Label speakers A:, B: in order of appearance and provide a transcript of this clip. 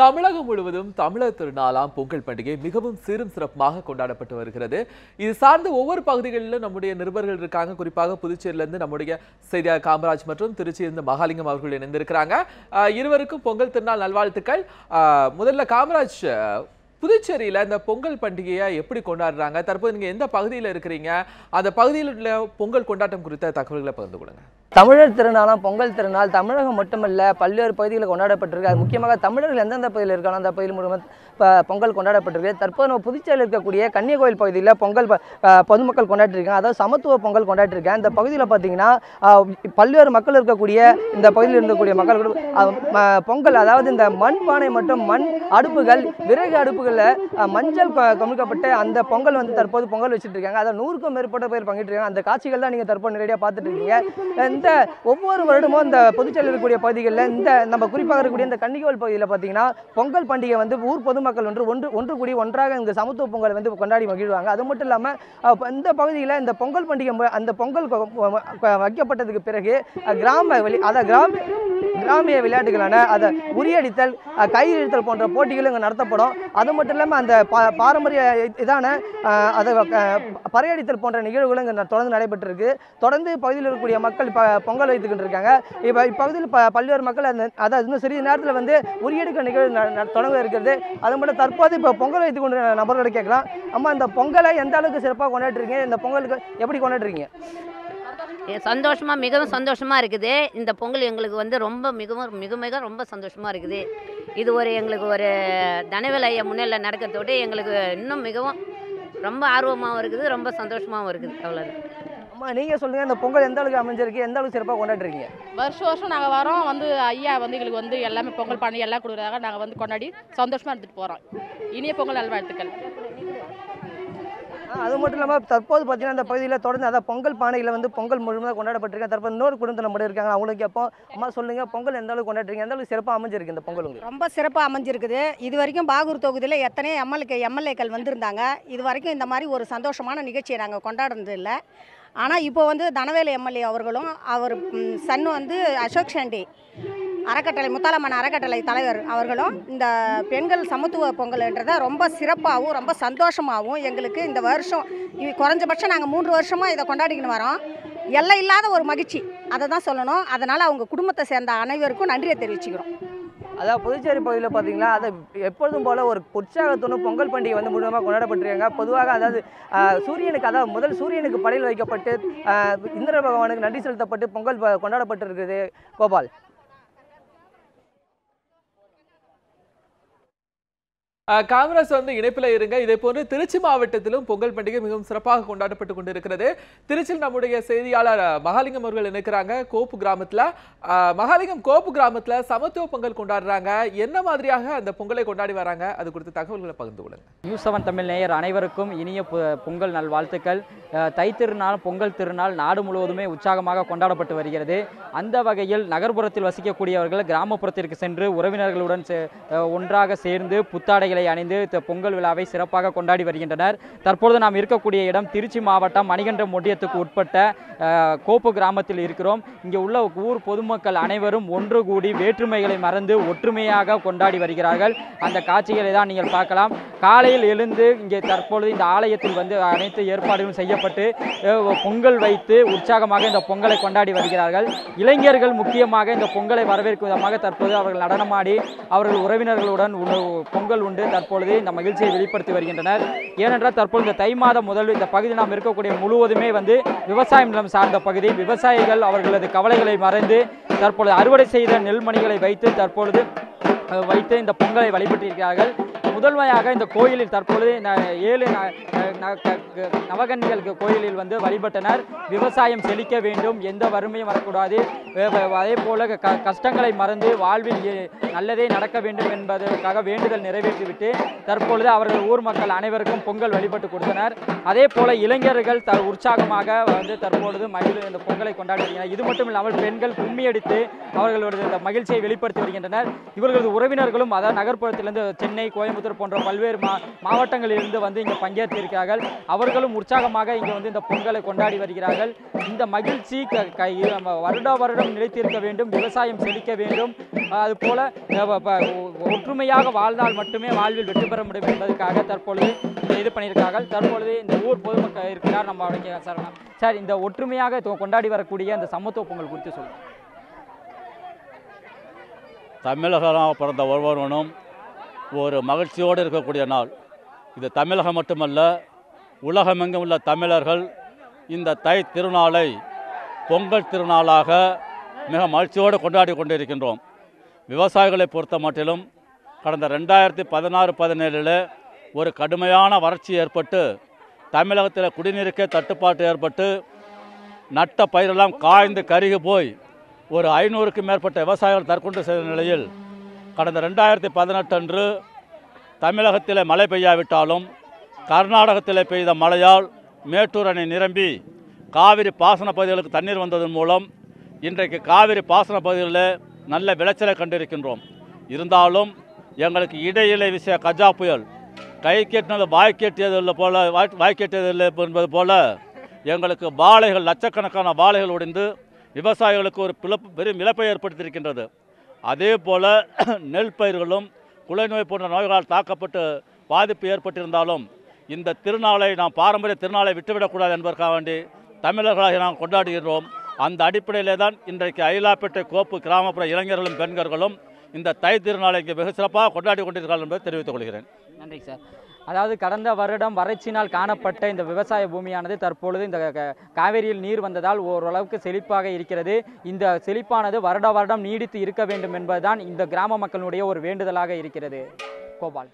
A: தமிழகம் முழுவதும் தமிழர் திருநாளாம் பொங்கல் பண்டிகை மிகவும் சீரும் சிறப்பாக கொண்டாடப்பட்டு வருகிறது. இது சார்ந்த ஒவ்வொரு பகுதிகளிலும் நம்முடைய நிருபர்கள் இருக்காங்க. குறிப்பாக புதுச்சேரியிலிருந்து நம்முடைய செய்தியாளர் காமராஜ் மற்றும் திருச்சியிலிருந்து மகாலிங்கம் அவர்கள் இணைந்திருக்கிறாங்க. இருவருக்கும் பொங்கல் திருநாள் நல்வாழ்த்துக்கள். முதல்ல காமராஜ் புதுச்சேரியில் புதுச்சேரியில இந்த பொங்கல் பண்டிகையை எப்படி கொண்டாடுறாங்க? தற்போது நீங்க எந்த பகுதியில் இருக்கிறீங்க? அந்த பகுதியில் உள்ள பொங்கல் கொண்டாட்டம் குறித்த தகவல்களை பகிர்ந்து கொடுங்க
B: தமிழர் திருநாளாம் பொங்கல் திருநாள் தமிழகம் மட்டுமல்ல பல்வேறு பகுதிகளில் கொண்டாடப்பட்டிருக்கு. அது முக்கியமாக தமிழர்கள் எந்தெந்த பகுதியில் இருக்கானோ அந்த பகுதியில் முழுவதும் பொங்கல் கொண்டாடப்பட்டிருக்கு. தற்போது நம்ம புதுச்சேரியில் இருக்கக்கூடிய கன்னியகோயில் பகுதியில் பொங்கல் ப- பொதுமக்கள் கொண்டாடிருக்காங்க. அதாவது சமத்துவ பொங்கல் கொண்டாடிருக்காங்க. இந்த பகுதியில் பார்த்தீங்கன்னா பல்வேறு மக்கள் இருக்கக்கூடிய இந்த பகுதியில் இருக்கக்கூடிய மக்கள் கூட, பொங்கல் அதாவது இந்த மண் பானை மற்றும் மண் அடுப்புகள் விறகு அடுப்புகளில் மஞ்சள் கமிழ்க்கப்பட்டு அந்த பொங்கல் வந்து தற்போது பொங்கல் வச்சுட்டு இருக்காங்க. அதை நூறுக்கும் மேற்பட்ட பேர் பங்கிட்டு இருக்காங்க அந்த காட்சிகள் தான் நீங்கள் தற்போது நேரடியாக பார்த்துட்டு இருக்கீங்க. இந்த ஒவ்வொரு வருடமும் இந்த புதுச்சேரியில் இருக்கக்கூடிய பகுதிகளில் இந்த நம்ம குறிப்பாக இருக்கக்கூடிய இந்த கன்னிகோல் பகுதியில் பார்த்தீங்கன்னா பொங்கல் பண்டிகை வந்து ஊர் பொதுமக்கள் ஒன்று ஒன்று ஒன்று கூடி ஒன்றாக இந்த சமத்துவ பொங்கல் வந்து கொண்டாடி மகிழ்வாங்க. அது மட்டும் இல்லாமல் இந்த பகுதியில் இந்த பொங்கல் பண்டிகை அந்த பொங்கல் வைக்கப்பட்டதுக்கு பிறகு கிராம வெளி அதை கிராம கிராமிய விளையாட்டுகளான அதை உரியடித்தல் அஹ், கயிறு இழுத்தல் போன்ற போட்டிகளும் இங்கே நடத்தப்படும். அது மட்டும் இல்லாமல் அந்த பா பாரம்பரிய இதான அதை பறையடித்தல் போன்ற நிகழ்வுகளும் இங்கே தொடர்ந்து நடைபெற்றிருக்கு. தொடர்ந்து பகுதியில் இருக்கக்கூடிய மக்கள் இப்போ பொங்கல் வைத்துக்கிட்டு இருக்காங்க இப்போ இப்பகுதியில் ப பல்வேறு மக்கள் அந்த அதாவது இன்னும் சிறிது நேரத்தில் வந்து உரியெடுக்க நிகழ்வு தொடங்க இருக்கிறது. அது மட்டும் தற்போது இப்போ பொங்கல் வைத்து கொண்டு நபர்களை கேட்கலாம். அம்மா இந்த பொங்கலை எந்த அளவுக்கு சிறப்பாக கொண்டாடுறீங்க? இந்த பொங்கலுக்கு எப்படி கொண்டாடுறீங்க?
C: சந்தோஷமாக மிகவும் சந்தோஷமாக இருக்குது. இந்த பொங்கல் எங்களுக்கு வந்து ரொம்ப மிகவும் மிக மிக ரொம்ப சந்தோஷமாக இருக்குது. இது ஒரு எங்களுக்கு ஒரு தனவிலைய முன்னிலை நடக்கிறதோடு எங்களுக்கு இன்னும் மிகவும் ரொம்ப ஆர்வமாகவும் இருக்குது ரொம்ப சந்தோஷமாகவும் இருக்குது. அவ்வளோதான்
B: அம்மா நீங்கள் சொல்லுங்கள் இந்த பொங்கல் எந்த அளவுக்கு அமைஞ்சிருக்கு எந்த அளவுக்கு சிறப்பாக கொண்டாடுறீங்க?
D: வருஷம் வருஷம் நாங்கள் வரோம் வந்து ஐயா வந்து எங்களுக்கு வந்து எல்லாமே பொங்கல் பண்ணி எல்லாம் கொடுக்குறாங்க நாங்கள் வந்து கொண்டாடி சந்தோஷமாக இருந்துட்டு போகிறோம் இனிய பொங்கல் நல்வாழ்த்துக்கள்
B: அது மட்டும் இல்லாமல் தற்போது பார்த்தீங்கன்னா இந்த பகுதியில் தொடர்ந்து அதான் பொங்கல் பானையில் வந்து பொங்கல் முழுமையாக கொண்டாடப்பட்டிருக்கு. தற்போது இன்னொரு குடும்பத்தில் நம்ம இருக்காங்க. அவங்களுக்கு கேட்போம் அம்மா சொல்லுங்கள் பொங்கல் எந்த அளவுக்கு கொண்டாடுறீங்க? எந்த அளவுக்கு சிறப்பாக அமைஞ்சிருக்கு இந்த பொங்கல் உங்களுக்கு?
E: ரொம்ப சிறப்பாக அமைஞ்சிருக்குது. இது வரைக்கும் பாகூர் தொகுதியில் எத்தனையோ எம்எல்ஏ எம்எல்ஏக்கள் வந்திருந்தாங்க. இது வரைக்கும் இந்த மாதிரி ஒரு சந்தோஷமான நிகழ்ச்சியை நாங்கள் கொண்டாடுறது இல்லை. ஆனால் இப்போ வந்து தனவேலு எம்எல்ஏ அவர்களும் அவர் சன் வந்து அசோக் ஷண்டி அறக்கட்டளை முத்தாலம்மன் அறக்கட்டளை தலைவர் அவர்களும் இந்த பெண்கள் சமத்துவ பொங்கல்ன்றதை ரொம்ப சிறப்பாகவும் ரொம்ப சந்தோஷமாகவும் எங்களுக்கு இந்த வருஷம் குறைஞ்சபட்சம் நாங்கள் மூன்று வருஷமாக இதை கொண்டாடிக்கின்னு வரோம். எல்லை இல்லாத ஒரு மகிழ்ச்சி. அதை தான் சொல்லணும். அதனால் அவங்க குடும்பத்தை சேர்ந்த அனைவருக்கும் நன்றியை தெரிவிச்சுக்கிறோம்.
B: அதாவது புதுச்சேரி பகுதியில் பார்த்தீங்கன்னா அது எப்பொழுதும் போல ஒரு உற்சாகத்துடன் பொங்கல் பண்டிகை வந்து முழுமையாக கொண்டாடப்பட்டிருக்காங்க. பொதுவாக அதாவது சூரியனுக்கு அதாவது முதல் சூரியனுக்கு படையல் வைக்கப்பட்டு இந்திர பகவானுக்கு நன்றி செலுத்தப்பட்டு பொங்கல் கொண்டாடப்பட்டிருக்கிறது கோபால்.
A: காமராஜ் வந்து இணைப்பில் இருங்க. இதே போன்று திருச்சி மாவட்டத்திலும் பொங்கல் பண்டிகை மிகவும் சிறப்பாக கொண்டாடப்பட்டு கொண்டிருக்கிறது. திருச்சியில் நம்முடைய செய்தியாளர் மகாலிங்கம் அவர்கள் இருக்கிறாங்க கோப்பு கிராமத்தில் மகாலிங்கம் கோப்பு கிராமத்தில் சமத்துவ பொங்கல் கொண்டாடுறாங்க. என்ன மாதிரியாக அந்த பொங்கலை கொண்டாடி வராங்க? அது குறித்த தகவல்களை பகிர்ந்து கொள்ளுங்க.
F: நியூஸ் செவன் தமிழ் நேயர் அனைவருக்கும் இனிய பொங்கல் நல்வாழ்த்துக்கள். தை திருநாள் பொங்கல் திருநாள் நாடு முழுவதுமே உற்சாகமாக கொண்டாடப்பட்டு வருகிறது. அந்த வகையில் நகர்ப்புறத்தில் வசிக்கக்கூடியவர்கள் கிராமப்புறத்திற்கு சென்று உறவினர்களுடன் ஒன்றாக சேர்ந்து புத்தாடைகள் அணிந்து பொங்கல் விழாவை சிறப்பாக கொண்டாடி வருகின்றனர். தற்பொழுது நாம் இருக்கக்கூடிய இடம் திருச்சி மாவட்டம் மணிகண்டம் ஒன்றியத்துக்கு உட்பட்ட கோப்பு கிராமத்தில் இருக்கிறோம். இங்கே உள்ள ஊர் பொதுமக்கள் அனைவரும் ஒன்று கூடி வேற்றுமைகளை மறந்து ஒற்றுமையாக கொண்டாடி வருகிறார்கள். அந்த காட்சிகளை தான் நீங்கள் பார்க்கலாம். காலையில் எழுந்து இங்கே தற்பொழுது இந்த ஆலயத்தில் வந்து அனைத்து ஏற்பாடுகளும் செய்யப்பட்டு பொங்கல் வைத்து உற்சாகமாக இந்த பொங்கலை கொண்டாடி வருகிறார்கள். இளைஞர்கள் முக்கியமாக இந்த பொங்கலை வரவேற்கும் விதமாக தற்போது அவர்கள் நடனமாடி அவர்கள் உறவினர்களுடன் பொங்கல் உண்டு. தற்பொழுது இந்த மகிழ்ச்சியை வெளிப்படுத்தி வருகின்றனர். ஏனென்றால் தற்பொழுது இந்த தை மாதம் முதல் இந்த பகுதி நாம் இருக்கக்கூடிய முழுவதுமே வந்து விவசாயம் நிலம் சார்ந்த பகுதி. விவசாயிகள் அவர்களது கவலைகளை மறைந்து தற்பொழுது அறுவடை செய்த நெல்மணிகளை வைத்து தற்பொழுது வைத்து இந்த பொங்கலை வழிபட்டிருக்கிறார்கள். முதன்மையாக இந்த கோயிலில் தற்பொழுது ந- ஏழு ந- ந- க- கோயிலில் வந்து வழிபட்டனர். விவசாயம் செழிக்க வேண்டும் எந்த வறுமையும் வரக்கூடாது. அதே போல க கஷ்டங்களை மறந்து வாழ்வில் நல்லதே நடக்க வேண்டும் என்பதற்காக வேண்டுதல் நிறைவேற்றிவிட்டு தற்பொழுது அவர்கள் ஊர் மக்கள் அனைவருக்கும் பொங்கல் வழிபட்டு கொடுத்தனர். அதே போல இளைஞர்கள் த உற்சாகமாக வந்து தற்பொழுது மகிழ் இந்த பொங்கலை கொண்டாடி வருகின்றனர் இது மட்டும் இல்லாமல் பெண்கள் கும்மி அடித்து அவர்களோட இந்த மகிழ்ச்சியை வெளிப்படுத்தி வருகின்றனர். இவர்களது உறவினர்களும் அதாவது நகர்ப்புறத்திலிருந்து சென்னை கோயம்புத்தூர் போன்ற பல்வேறு மா மாவட்டங்களிலிருந்து வந்து இங்கே பங்கேற்றிருக்கிறார்கள் அவர்களும் உற்சாகமாக இங்கே வந்து இந்த பொங்கலை கொண்டாடி வருகிறார்கள். இந்த மகிழ்ச்சி க- க- வருடா வருடம் நிலைத்திருக்க வேண்டும் விவசாயம் செழிக்க வேண்டும். அதுபோல் ஒற்றுமையாக வாழ்ந்தால் மட்டுமே வாழ்வில் வெற்றி பெற முடியும் என்பதற்காக தற்பொழுது இது பண்ணியிருக்காங்க தற்பொழுது இந்த ஊர் பொதுமக்கள் இருக்கிறார் நம்ம அவருக்கு சார். சார் இந்த ஒற்றுமையாக கொண்டாடி வரக்கூடிய அந்த சமத்துவ பொங்கல் குறித்து சொல்லுங்கள்
G: தமிழகமாக பிறந்த ஒவ்வொருவனும் ஒரு மகிழ்ச்சியோடு இருக்கக்கூடிய நாள். இது தமிழகம் மட்டுமல்ல உலகமெங்கும் உள்ள தமிழர்கள் இந்த தை திருநாளை பொங்கல் திருநாளாக மிக மகிழ்ச்சியோடு கொண்டாடி கொண்டிருக்கின்றோம். விவசாயிகளை பொறுத்த மட்டிலும் கடந்த ரெண்டாயிரத்தி பதினாறு பதினேழில் ஒரு கடுமையான வறட்சி ஏற்பட்டு தமிழகத்தில் குடிநீருக்கே தட்டுப்பாட்டு ஏற்பட்டு நட்ட பயிரெல்லாம் காய்ந்து கருகி போய் ஒரு ஐநூறுக்கு மேற்பட்ட விவசாயிகள் தற்கொண்டு செய்த நிலையில் கடந்த ரெண்டாயிரத்தி பதினெட்டு அன்று தமிழகத்தில் மழை பெய்யாவிட்டாலும் கர்நாடகத்தில் பெய்த மழையால் மேட்டூர் அணை நிரம்பி காவிரி பாசன பகுதிகளுக்கு தண்ணீர் வந்ததன் மூலம் இன்றைக்கு காவிரி பாசன பகுதிகளில் நல்ல விளைச்சலை கண்டிருக்கின்றோம். இருந்தாலும் எங்களுக்கு இடையிலே வீசிய கஜா புயல் கை கேட்டினால் வாய் கேட்டியதில்லை போல வாய் வாய் கெட்டியது இல்லை என்பது போல எங்களுக்கு வாழைகள் லட்சக்கணக்கான வாழைகள் ஒடிந்து விவசாயிகளுக்கு ஒரு பிளப்பு பெரும் இழப்பை ஏற்படுத்தியிருக்கின்றது. அதே போல் நெல் பயிர்களும் குலைநோய் போன்ற நோய்களால் தாக்கப்பட்டு பாதிப்பு ஏற்பட்டிருந்தாலும் இந்த திருநாளை நாம் பாரம்பரிய திருநாளை விட்டுவிடக்கூடாது என்பதற்காக வேண்டி தமிழர்களாக நாம் கொண்டாடுகிறோம் அந்த அடிப்படையிலே தான் இன்றைக்கு அயிலாப்பேட்டை கோப்பு கிராமப்புற இளைஞர்களும் பெண்களும் இந்த தை திருநாளை இங்கே வெகு சிறப்பாக கொண்டாடி கொண்டிருக்கிறார்கள் என்பதை தெரிவித்துக் கொள்கிறேன்.
F: நன்றி சார். அதாவது கடந்த வருடம் வறட்சினால் காணப்பட்ட இந்த விவசாய பூமியானது தற்பொழுது இந்த க- காவேரியில் நீர் வந்ததால் ஓரளவுக்கு செழிப்பாக இருக்கிறது. இந்த செழிப்பானது வருட வருடம் நீடித்து இருக்க வேண்டும் என்பதுதான் இந்த கிராம மக்களுடைய ஒரு வேண்டுதலாக இருக்கிறது. கோபால்.